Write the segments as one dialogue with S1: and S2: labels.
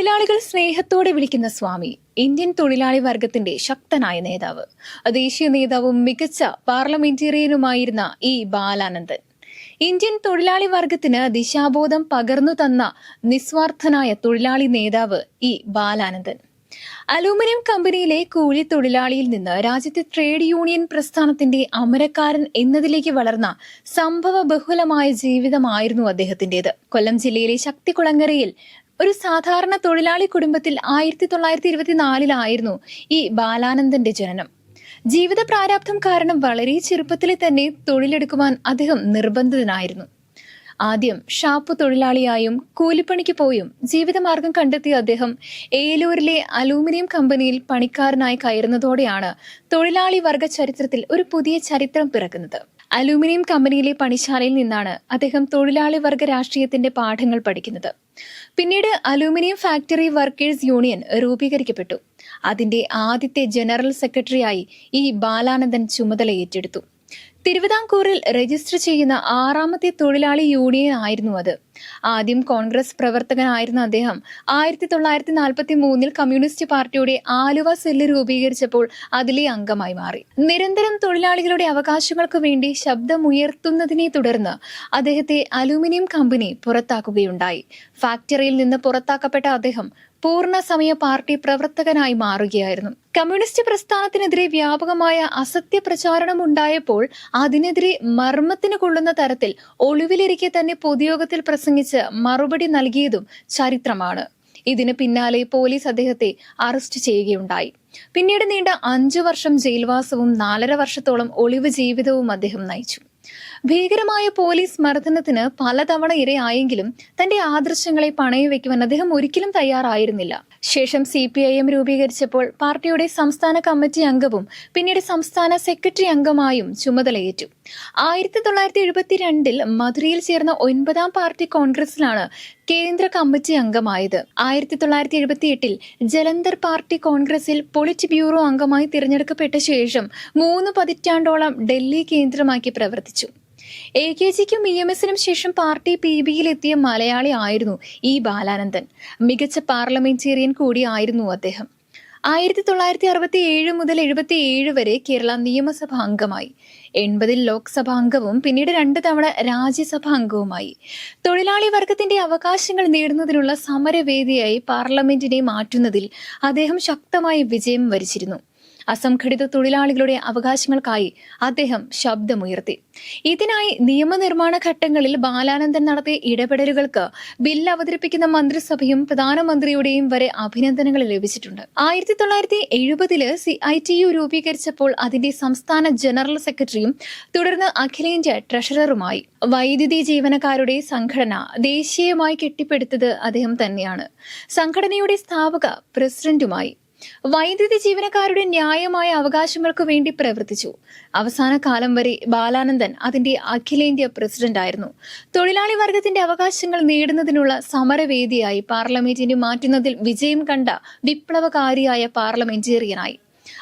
S1: തൊഴിലാളികൾ സ്നേഹത്തോടെ വിളിക്കുന്ന സ്വാമി ഇന്ത്യൻ തൊഴിലാളി വർഗത്തിന്റെ ശക്തനായ നേതാവ്. ദേശീയ നേതാവും മികച്ച പാർലമെന്റേറിയനുമായിരുന്ന ഇ ബാലാനന്ദൻ. ഇന്ത്യൻ തൊഴിലാളി വർഗത്തിന് ദിശാബോധം പകർന്നു തന്ന നിസ്വാർത്ഥനായ തൊഴിലാളി നേതാവ് ഇ ബാലാനന്ദൻ. അലൂമിനിയം കമ്പനിയിലെ കൂലി തൊഴിലാളിയിൽ നിന്ന് രാജ്യത്തെ ട്രേഡ് യൂണിയൻ പ്രസ്ഥാനത്തിന്റെ അമരക്കാരൻ എന്നതിലേക്ക് വളർന്ന സംഭവ ബഹുലമായ ജീവിതമായിരുന്നു അദ്ദേഹത്തിന്റേത്. കൊല്ലം ജില്ലയിലെ ശക്തികുളങ്ങരയിൽ ഒരു സാധാരണ തൊഴിലാളി കുടുംബത്തിൽ ആയിരത്തി തൊള്ളായിരത്തി ഇരുപത്തിനാലിലായിരുന്നു ഈ ബാലാനന്ദന്റെ ജനനം. ജീവിത പ്രാരാബ്ധം കാരണം വളരെ ചെറുപ്പത്തിലെ തന്നെ തൊഴിലെടുക്കുവാൻ അദ്ദേഹം നിർബന്ധിതനായിരുന്നു. ആദ്യം ഷാപ്പ് തൊഴിലാളിയായും കൂലിപ്പണിക്ക് പോയും ജീവിതമാർഗം കണ്ടെത്തിയ അദ്ദേഹം ഏലൂരിലെ അലൂമിനിയം കമ്പനിയിൽ പണിക്കാരനായി കയറുന്നതോടെയാണ് തൊഴിലാളി വർഗ ചരിത്രത്തിൽ ഒരു പുതിയ ചരിത്രം പിറക്കുന്നത്. അലൂമിനിയം കമ്പനിയിലെ പണിശാലയിൽ നിന്നാണ് അദ്ദേഹം തൊഴിലാളി വർഗ രാഷ്ട്രീയത്തിന്റെ പാഠങ്ങൾ പഠിക്കുന്നത്. പിന്നീട് അലൂമിനിയം ഫാക്ടറി വർക്കേഴ്സ് യൂണിയൻ രൂപീകരിക്കപ്പെട്ടു. അതിന്റെ ആദ്യത്തെ ജനറൽ സെക്രട്ടറിയായി ഈ ബാലാനന്ദൻ ചുമതല ഏറ്റെടുത്തു. തിരുവിതാംകൂറിൽ രജിസ്റ്റർ ചെയ്യുന്ന ആറാമത്തെ തൊഴിലാളി യൂണിയൻ ആയിരുന്നു അത്. ആദ്യം കോൺഗ്രസ് പ്രവർത്തകനായിരുന്ന അദ്ദേഹം ആയിരത്തി തൊള്ളായിരത്തി നാൽപ്പത്തി മൂന്നിൽ കമ്മ്യൂണിസ്റ്റ് പാർട്ടിയുടെ ആലുവ സെല്ല് രൂപീകരിച്ചപ്പോൾ അതിലെ അംഗമായി മാറി. നിരന്തരം തൊഴിലാളികളുടെ അവകാശങ്ങൾക്ക് വേണ്ടി ശബ്ദമുയർത്തുന്നതിനെ തുടർന്ന് അദ്ദേഹത്തെ അലൂമിനിയം കമ്പനി പുറത്താക്കുകയുണ്ടായി. ഫാക്ടറിയിൽ നിന്ന് പുറത്താക്കപ്പെട്ട അദ്ദേഹം പൂർണ സമയ പാർട്ടി പ്രവർത്തകനായി മാറുകയായിരുന്നു. കമ്മ്യൂണിസ്റ്റ് പ്രസ്ഥാനത്തിനെതിരെ വ്യാപകമായ അസത്യ പ്രചാരണം ഉണ്ടായപ്പോൾ അതിനെതിരെ മർമ്മത്തിന് കൊള്ളുന്ന തരത്തിൽ ഒളിവിലിരിക്കെ തന്നെ പൊതുയോഗത്തിൽ പ്രസംഗിച്ച്. മറുപടി നൽകിയതും ചരിത്രമാണ്. ഇതിന് പിന്നാലെ പോലീസ് അദ്ദേഹത്തെ അറസ്റ്റ് ചെയ്യുകയുണ്ടായി. പിന്നീട് നീണ്ട അഞ്ചു വർഷം ജയിൽവാസവും നാലര വർഷത്തോളം ഒളിവ് ജീവിതവും അദ്ദേഹം നയിച്ചു. ഭീകരമായ പോലീസ് മർദ്ദനത്തിന് പലതവണ ഇരയായെങ്കിലും തന്റെ ആദർശങ്ങളെ പണയം വെക്കുവാൻ അദ്ദേഹം ഒരിക്കലും തയ്യാറായിരുന്നില്ല. ശേഷം സി പി ഐ എം രൂപീകരിച്ചപ്പോൾ പാർട്ടിയുടെ സംസ്ഥാന കമ്മിറ്റി അംഗവും പിന്നീട് സംസ്ഥാന സെക്രട്ടറി അംഗമായും ചുമതലയേറ്റു. ആയിരത്തി തൊള്ളായിരത്തി എഴുപത്തിരണ്ടിൽ മധുരയിൽ ചേർന്ന ഒൻപതാം പാർട്ടി കോൺഗ്രസിലാണ് കേന്ദ്ര കമ്മിറ്റി അംഗമായത്. ആയിരത്തി തൊള്ളായിരത്തി എഴുപത്തി എട്ടിൽ ജലന്ധർ പാർട്ടി കോൺഗ്രസിൽ പൊളിറ്റ് ബ്യൂറോ അംഗമായി തിരഞ്ഞെടുക്കപ്പെട്ട ശേഷം മൂന്ന് പതിറ്റാണ്ടോളം ഡൽഹി കേന്ദ്രമാക്കി പ്രവർത്തിച്ചു. എ കെ ജിക്കും ഇ എം എസിനും ശേഷം പാർട്ടി പി ബിയിലെത്തിയ മലയാളി ആയിരുന്നു ഇ ബാലാനന്ദൻ. മികച്ച പാർലമെന്റേറിയൻ കൂടിയായിരുന്നു അദ്ദേഹം. ആയിരത്തി തൊള്ളായിരത്തി അറുപത്തി ഏഴ് മുതൽ എഴുപത്തി ഏഴ് വരെ കേരള നിയമസഭാ അംഗമായി. എൺപതിൽ ലോക്സഭാ അംഗവും പിന്നീട് രണ്ട് തവണ രാജ്യസഭാ അംഗവുമായി. തൊഴിലാളി വർഗത്തിന്റെ അവകാശങ്ങൾ നേടുന്നതിനുള്ള സമരവേദിയായി പാർലമെന്റിനെ മാറ്റുന്നതിൽ അദ്ദേഹം ശക്തമായ വിജയം വരിച്ചിരുന്നു. അസംഘടിത തൊഴിലാളികളുടെ അവകാശങ്ങൾക്കായി അദ്ദേഹം ശബ്ദമുയർത്തി. ഇതിനായി നിയമനിർമ്മാണ ഘട്ടങ്ങളിൽ ബാലാനന്ദൻ നടത്തിയ ഇടപെടലുകൾക്ക് ബില്ല് അവതരിപ്പിക്കുന്ന മന്ത്രിസഭയും പ്രധാനമന്ത്രിയുടെയും വരെ അഭിനന്ദനങ്ങൾ ലഭിച്ചിട്ടുണ്ട്. ആയിരത്തി തൊള്ളായിരത്തി എഴുപതിൽ സി ഐ ടി യു രൂപീകരിച്ചപ്പോൾ അതിന്റെ സംസ്ഥാന ജനറൽ സെക്രട്ടറിയും തുടർന്ന് അഖിലേന്ത്യാ ട്രഷററുമായി. വൈദ്യുതി ജീവനക്കാരുടെ സംഘടന ദേശീയമായി കെട്ടിപ്പടുത്തത് അദ്ദേഹം തന്നെയാണ്. സംഘടനയുടെ സ്ഥാപക പ്രസിഡന്റുമായി വൈദ്യുതി ജീവനക്കാരുടെ ന്യായമായ അവകാശങ്ങൾക്ക് വേണ്ടി പ്രവർത്തിച്ചു. അവസാന കാലം വരെ ബാലാനന്ദൻ അതിന്റെ അഖിലേന്ത്യാ പ്രസിഡന്റ് ആയിരുന്നു. തൊഴിലാളി വർഗത്തിന്റെ അവകാശങ്ങൾ നേടുന്നതിനുള്ള സമരവേദിയായി പാർലമെന്റിനെ മാറ്റുന്നതിൽ വിജയം കണ്ട വിപ്ലവകാരിയായ പാർലമെന്റേറിയനായി.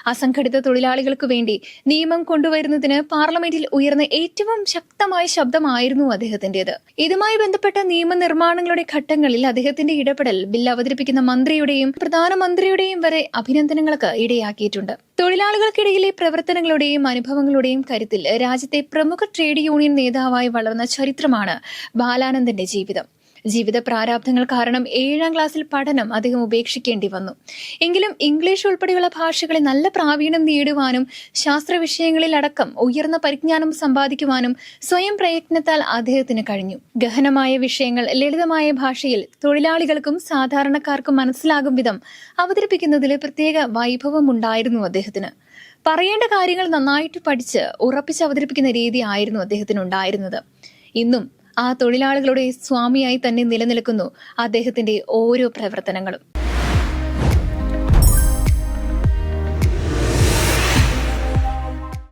S1: അസംഘടിത തൊഴിലാളികൾക്ക് വേണ്ടി നിയമം കൊണ്ടുവരുന്നതിന് പാർലമെന്റിൽ ഉയർന്ന ഏറ്റവും ശക്തമായ ശബ്ദമായിരുന്നു അദ്ദേഹത്തിന്റേത്. ഇതുമായി ബന്ധപ്പെട്ട നിയമനിർമ്മാണങ്ങളുടെ ഘട്ടങ്ങളിൽ അദ്ദേഹത്തിന്റെ ഇടപെടൽ ബിൽ അവതരിപ്പിക്കുന്ന മന്ത്രിയുടെയും പ്രധാനമന്ത്രിയുടെയും വരെ അഭിനന്ദനങ്ങൾക്ക് ഇടയാക്കിയിട്ടുണ്ട്. തൊഴിലാളികൾക്കിടയിലെ പ്രവർത്തനങ്ങളുടെയും അനുഭവങ്ങളുടെയും കരുത്തിൽ രാജ്യത്തെ പ്രമുഖ ട്രേഡ് യൂണിയൻ നേതാവായി വളർന്ന ചരിത്രമാണ് ബാലാനന്ദന്റെ ജീവിതം. ജീവിത പ്രാരാബ്ധങ്ങൾ കാരണം ഏഴാം ക്ലാസ്സിൽ പഠനം അദ്ദേഹം ഉപേക്ഷിക്കേണ്ടി വന്നു. എങ്കിലും ഇംഗ്ലീഷ് ഉൾപ്പെടെയുള്ള ഭാഷകളെ നല്ല പ്രാവീണ്യം നേടുവാനും ശാസ്ത്ര വിഷയങ്ങളിൽ അടക്കം ഉയർന്ന പരിജ്ഞാനം സമ്പാദിക്കുവാനും സ്വയം പ്രയത്നത്താൽ അദ്ദേഹത്തിന് കഴിഞ്ഞു. ഗഹനമായ വിഷയങ്ങൾ ലളിതമായ ഭാഷയിൽ തൊഴിലാളികൾക്കും സാധാരണക്കാർക്കും മനസ്സിലാകും വിധം അവതരിപ്പിക്കുന്നതിൽ പ്രത്യേക വൈഭവം ഉണ്ടായിരുന്നു അദ്ദേഹത്തിന്. പറയേണ്ട കാര്യങ്ങൾ നന്നായിട്ട് പഠിച്ച് ഉറപ്പിച്ച് അവതരിപ്പിക്കുന്ന രീതി ആയിരുന്നു അദ്ദേഹത്തിന് ഉണ്ടായിരുന്നത് ഇന്നും ആ തൊഴിലാളികളുടെ സ്വാമിയായി തന്നെ നിലനിൽക്കുന്നു അദ്ദേഹത്തിന്റെ ഓരോ പ്രവർത്തനങ്ങളും.